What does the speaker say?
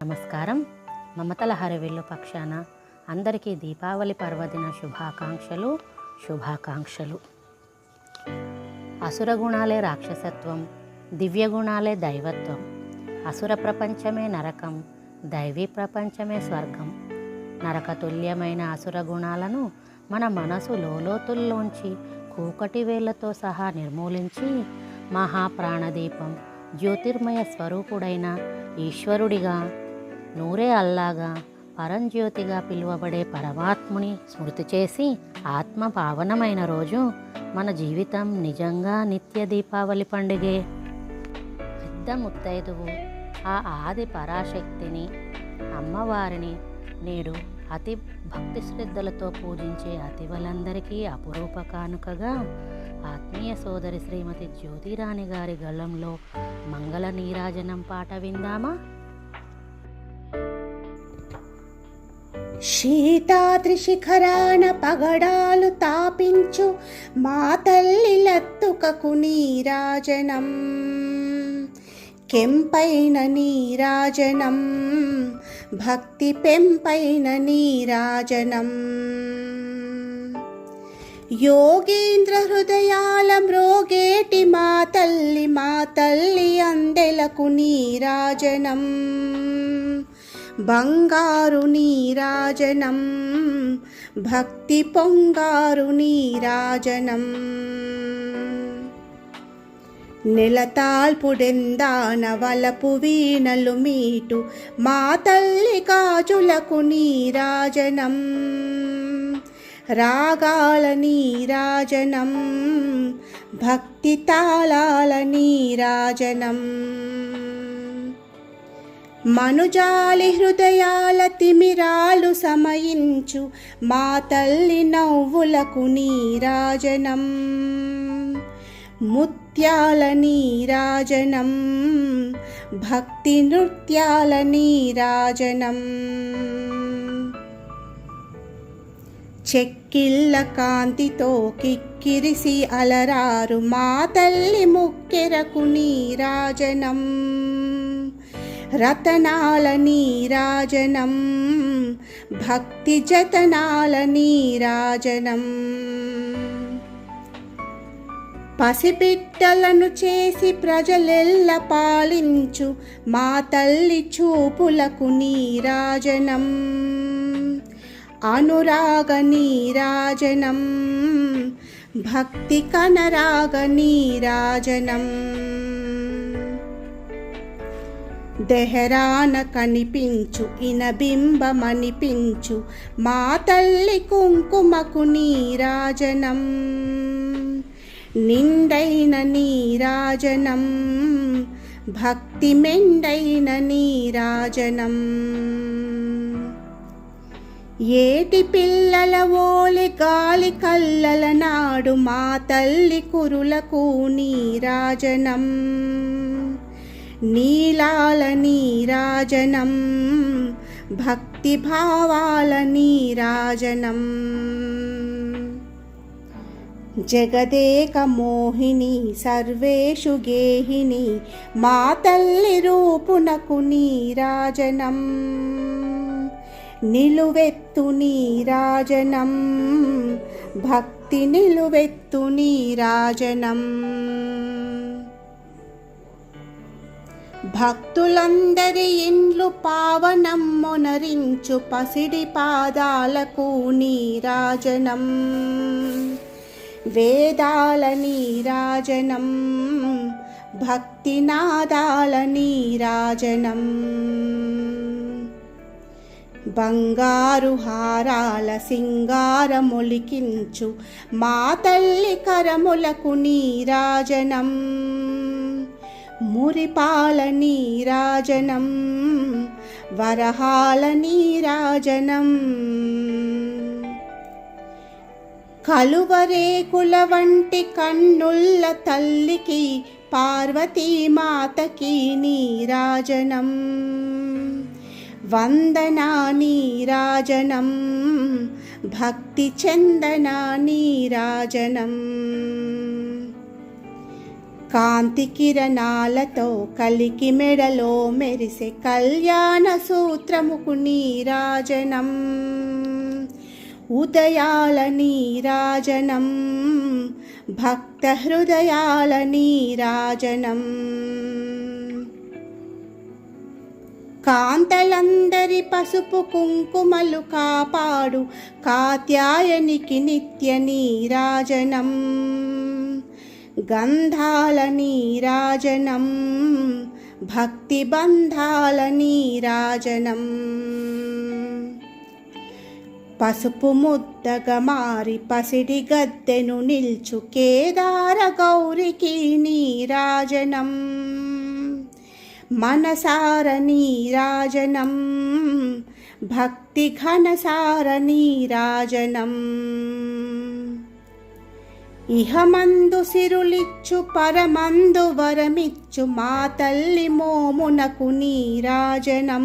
నమస్కారం. మమతల హరివిల్లు పక్షాన అందరికీ దీపావళి పర్వదిన శుభాకాంక్షలు శుభాకాంక్షలు. అసుర గుణాలే రాక్షసత్వం దివ్య గుణాలే దైవత్వం. అసుర ప్రపంచమే నరకం దైవీ ప్రపంచమే స్వర్గం. నరకతుల్యమైన అసుర గుణాలను మన మనసు లోలోతుల్లోంచి కూకటి వేళ్ళతో సహా నిర్మూలించి మహాప్రాణదీపం జ్యోతిర్మయ స్వరూపుడైన ఈశ్వరుడిగా నూరే అల్లాగా పరంజ్యోతిగా పిలువబడే పరమాత్ముని స్మృతి చేసి ఆత్మ పావనమైన రోజు మన జీవితం నిజంగా నిత్య దీపావళి పండుగే. పెద్ద ముత్తైదువు. ఆ ఆది పరాశక్తిని అమ్మవారిని నేడు అతి భక్తి శ్రద్ధలతో పూజించే అతివలందరికీ అపురూప కానుకగా ఆత్మీయ సోదరి శ్రీమతి జ్యోతిరాణి గారి గళంలో మంగళ నీరాజనం పాట విందామా? శీతాద్రిశిఖరాన పగడాలు తాపించు మా తల్లి లత్తుకకు నీరాజనం. కెంపైన నీరాజనం భక్తి పెంపైన నీరాజనం. యోగేంద్ర హృదయాల మ్రోగేటి మా తల్లి మా తల్లి అందెలకు నీరాజనం. బంగారు నీరాజనం భక్తి పొంగారు నీరాజనం. నెలతాల్పుడెందానవలపు వీణలు మీటు. మా తల్లి కాజులకు నీరాజనం. రాగాల నీరాజనం. భక్తి తాళాల నీరాజనం. మనుజాలి హృదయాల తిమిరాలు సమయించు. మా తల్లి నవ్వులకు నీరాజనం. ముత్యాల నీరాజనం భక్తి నృత్యాల నీరాజనం. చెక్కిళ్ళ కాంతితో కిక్కిరిసి అలరారు మా తల్లి ముక్కెరకు నీరాజనం. రతనాల నీరాజనం భక్తి జతనాల నీరాజనం. పసిబిడ్డలను చేసి ప్రజలెల్ల పాలించు మా తల్లి చూపులకు నీరాజనం అనురాగ నీరాజనం భక్తి కనరాగ నీరాజనం దెహరాన కనిపించు ఇనబింబమనిపించు మా తల్లి కుంకుమకు నీరాజనం నిండైన నీరాజనం భక్తి మెండైన నీరాజనం ఏటి పిల్లల ఓలి గాలి కల్లల నాడు మా తల్లి కురులకు నీరాజనం నీలాల నీరాజనం భక్తి భావాల నీరాజనం జగదేక మోహిని సర్వేషు గేహిని మా తల్లి రూపునకు నీరాజనం నిలువెత్తు నీరాజనం భక్తి నిలువెత్తు నీరాజనం భక్తులందరి ఇండ్లు పావనం మొనరించు పసిడి పాదాలకు నీరాజనం వేదాల నీరాజనం భక్తి నాదాల నీరాజనం బంగారు హారాల సింగారమొలికించు మా తల్లి కరములకు నీరాజనం. మురిపాల నీరాజనం వరహాల నీరాజనం. కలువరేకుల వంటి కన్నుల్ల తల్లికి పార్వతీమాతకి నీరాజనం వందనా నీరాజనం భక్తి చందన నీరాజనం కాంతి కిరణాలతో కలికి మెడలో మెరిసే కళ్యాణ సూత్రముకు నీరాజనం ఉదయాల నీరాజనం భక్త హృదయాల నీరాజనం కాంతలందరి పసుపు కుంకుమలు కాపాడు కాత్యాయనికి నిత్య నీరాజనం. గంధాల నీరాజనం భక్తి బంధాల నీరాజనం పసుపు ముద్దగా మారి పసిడి గద్దెను నిల్చు కేదార గౌరికి నీరాజనం. మనసార నీరాజనం. భక్తి ఘనసార నీరాజనం. ఇహమందు సిరులిచ్చు పరమందు వరమిచ్చు మా తల్లి మోమునకు నీరాజనం.